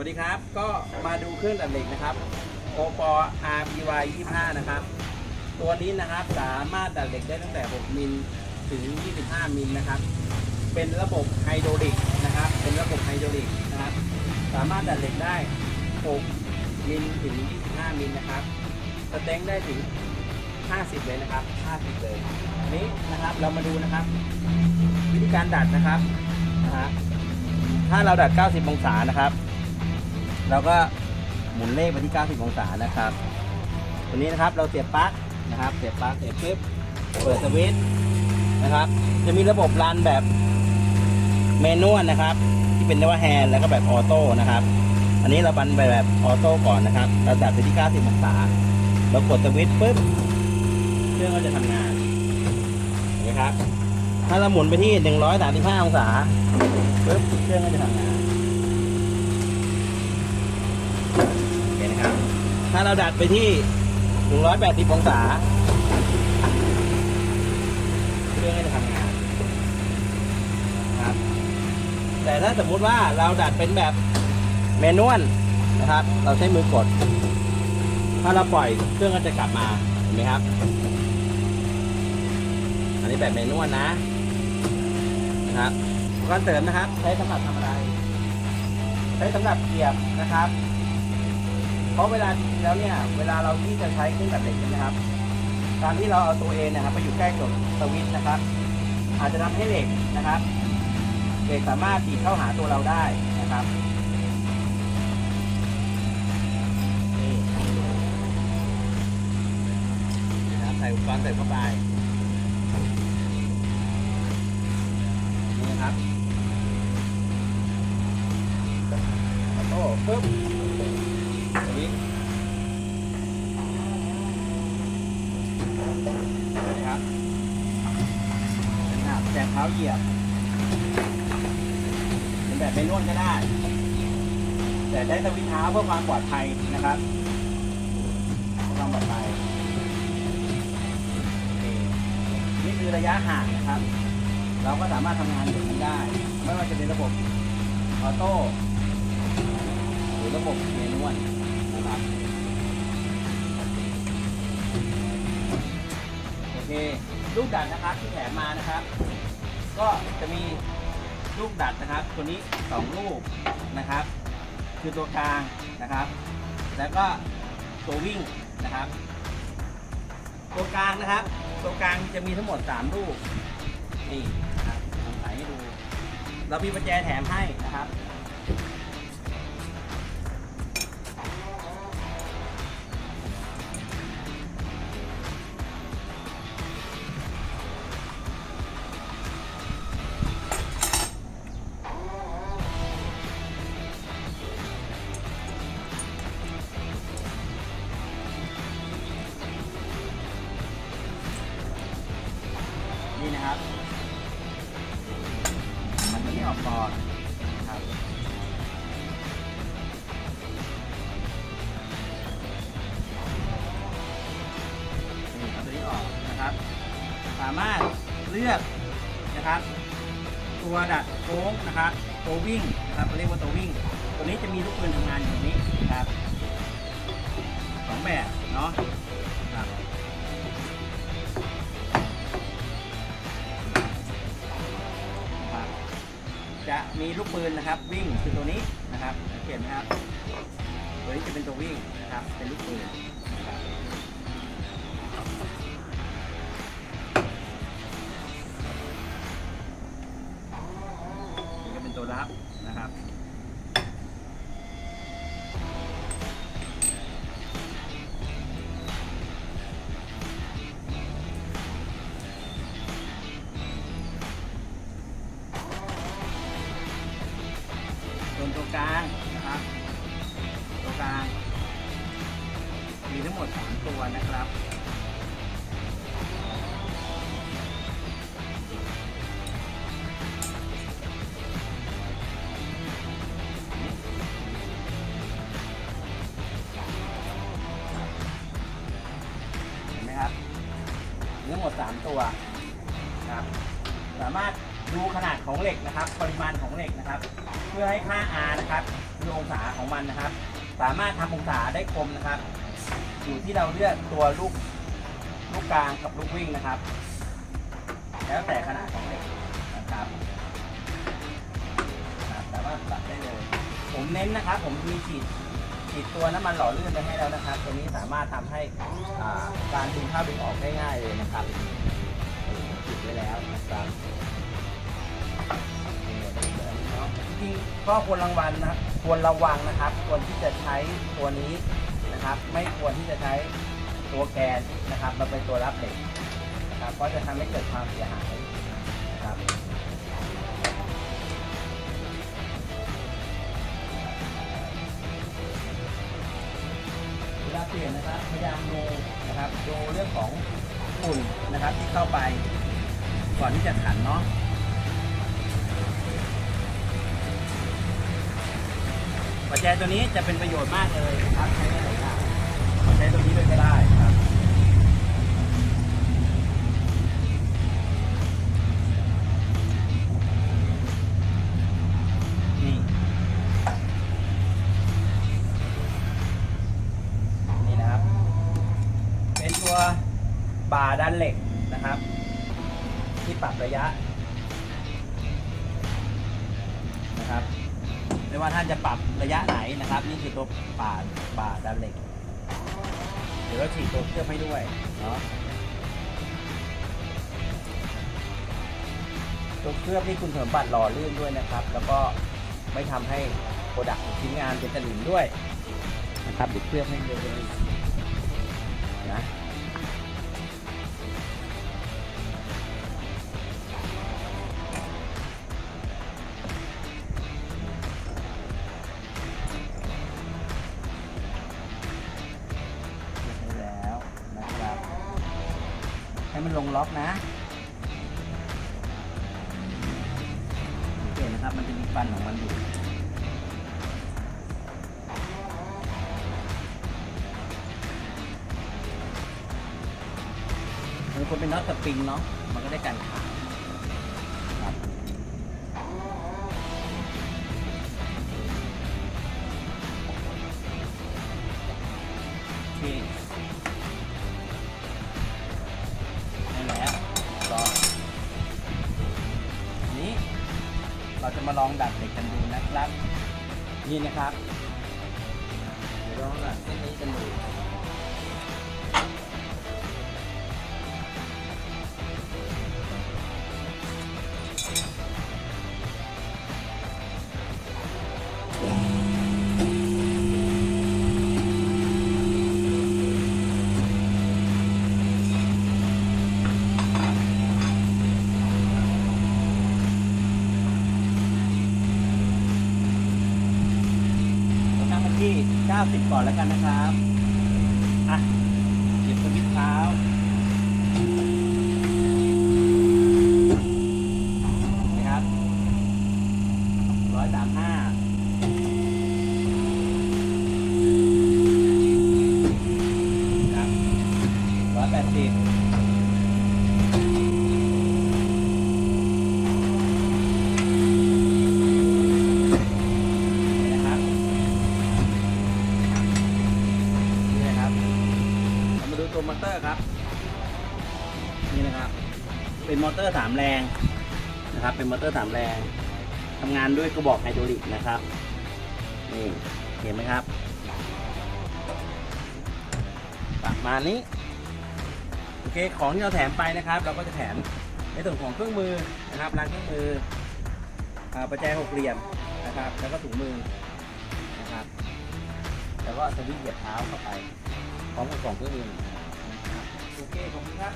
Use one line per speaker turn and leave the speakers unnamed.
วัสดีครับ ก็มาดูเครื่องตัดเหล็กนะครับโอปอ RPY 25 นะครับ ตัวนี้นะครับสามารถตัดเหล็กได้ตั้งแต่ 6 มิลถึง 25 มิลนะครับ เป็นระบบไฮดรอลิกนะครับ เป็นระบบไฮดรอลิกนะครับ สามารถตัดเหล็กได้ 6 มิลถึง 25 มิลนะครับสเต็งได้ถึง 50 เลยนะครับ 50 เลยอันนี้นะครับเรามาดูนะครับ วิธีการดัดนะครับนะฮะถ้าเราดัด 90 องศานะครับ เราก็หมุนเลขไปที่ 90 องศานะครับตัวนี้นะครับเราเสียบปลั๊กนะครับ เสียบปลั๊กเสียบปึ๊บเปิดสวิตช์นะครับ จะมีระบบรันแบบเมนวลนะครับ ที่เป็นเรียกว่าแฮนด์แล้วก็แบบออโต้นะครับ อันนี้เราบันไปแบบออโต้ก่อนนะครับ เราดัดไปที่ 90 องศาเรากดสวิตช์ปึ๊บเครื่องก็จะทำงานเห็นไหมครับ ถ้าเราหมุนไปที่ 135 องศาปึ๊บเครื่องก็จะทำงาน ถ้าเราดัดไปที่ 180 องศาเครื่องก็จะทำงานครับ แต่ถ้าสมมุติว่าเราดัดเป็นแบบเมนวลนะครับ เราใช้มือกด ถ้าเราปล่อยเครื่องก็จะกลับมาเห็นไหมครับ อันนี้แบบเมนวลนะนะครับอุปกรเสริมนะครับ ใช้สำหรับทำอะไร ใช้สำหรับเกียบนะครับ เพราะเวลาจริงๆแล้วเนี่ย เวลาเราที่จะใช้เครื่องตัดเหล็กใช่ไหมครับ การที่เราเอาตัวเองนะครับไปอยู่ใกล้กับสวิตช์นะครับ อาจจะทำให้เหล็กนะครับเหล็กสามารถดีดเข้าหาตัวเราได้นะครับนี่นะครับใส่อุปกรณ์เสริมเข้าไปนี่นะครับโอ้ปึ๊บสวิตช์ นะครับเป็นแบบแจกเท้าเหยียบเป็นแบบไม่นวดก็ได้ แต่ได้สวิตช์เท้าเพื่อความปลอดภัยนะครับเพื่อความปลอดภัยนี่นี่คือระยะห่างนะครับ เราก็สามารถทำงานแบบนี้ได้ ไม่ว่าจะเป็นระบบออโต้หรือระบบเมนวลนะครับ เคลูกดัดนะครับที่แถมมานะครับ ก็จะมีลูกดัดนะครับ ตัวนี้สองลูกนะครับ คือตัวกลางนะครับ แล้วก็ตัววิ่งนะครับ ตัวกลางนะครับ ตัวกลางจะมีทั้งหมด 3 ลูกนี่นะครับผมใส่ให้ดู เรามีประแจแถมให้นะครับามารถเลือกนะครับตัวดัดโค้งนะครับตัววิ่งนะครับเราเรียกว่าตัววิ่ง ตัวนี้จะมีลูกปืนทำงานอยู่ตรงนี้นะครับสองแบบเนาะครับจะมีลูกปืนนะครับวิ่งคือตัวนี้นะครับสังเห็นไหมครับตัวนี้จะเป็นตัววิ่งนะครับเป็นลูกปืน รับนี่ก็เป็นตัวรับนะครับส่วนตัวกลางนะครับตัวกลางมีทั้งหมด 3 ตัวนะครับ 3 ตัวครับสามารถดูขนาดของเหล็กนะครับ ปริมาณของเหล็กนะครับ เพื่อให้ค่า R นะครับคือองศาของมันนะครับ สามารถทำองศาได้คมนะครับ อยู่ที่เราเลือกตัวลูกลูกกลางกับลูกวิ่งนะครับ แล้วแต่ขนาดของเหล็กนะครับครับสามารถปรับได้เลย ผมเน้นนะครับ ผมมีฉีด ฉีดตัวน้ำมันหล่อลื่นไปให้แล้วนะครับ ตัวนี้สามารถทำให้การดึงเข้าดึงออกได้ง่ายเลยนะครับนี่ผมฉีดไว้แล้วนะครับจริงๆก็ควรระวังนะควรระวังนะครับ ควรที่จะใช้ตัวนี้นะครับ ไม่ควรที่จะใช้ตัวแกนนะครับมาเป็นตัวรับเหล็กนะครับเพราะจะทำให้เกิดความเสียหาย ยายามดูนะครับดูเรื่องของฝุ่นนะครับที่เข้าไปก่อนที่จะขันเนาะปัจจัยตัวนี้จะเป็นประโยชน์มากเลยนะครับใช้ได้หลายอย่างปัจจัยตัวนี้ด้วยก็ได้ครับาด้านเหล็กนะครับ ที่ปรับระยะนะครับไม่ว่าท่านจะปรับระยะไหนนะครับ นี่คือตัวป่าบ่าด้านเหล็ก เดี๋ยวเราฉีดตัวเคลือบให้ด้วยเนาะตัวเคลือบนี่คุณเสริมบัตรหล่อลื่นด้วยนะครับ แล้วก็ไม่ทำให้โปรดักต์ชิ้นงานเป็นสนิมด้วยนะครับเดี๋ยวเคลือบให้เลย งล็อกนะโอเคนะครับมันจะมีฟันของมันอยู่มันควรเป็นน็อตสปริงเนาะมันก็ได้กันขาด ลองดัดเหล็กกันดูนะครับ นี่นะครับเดี๋ยวลองดัดเส้นนี้กันดู ติดก่อนแล้วกันนะครับ เป็นมอเตอร์สามแรงนะครับ เป็นมอเตอร์สามแรงทำงานด้วยกระบอกไฮดรอลิกนะครับนี่เห็นไหมครับประมาณนี้โอเคของที่เราแถมไปนะครับ เราก็จะแถมในส่วนของเครื่องมือนะครับรางเครื่องมืออประแจหกเหลี่ยมนะครับ แล้วก็ถุงมือนะครับ แล้วก็สวิตช์เหยียบเท้าเข้าไปพร้อมกับกล่องเครื่องมือโอเคขอบคุณครับ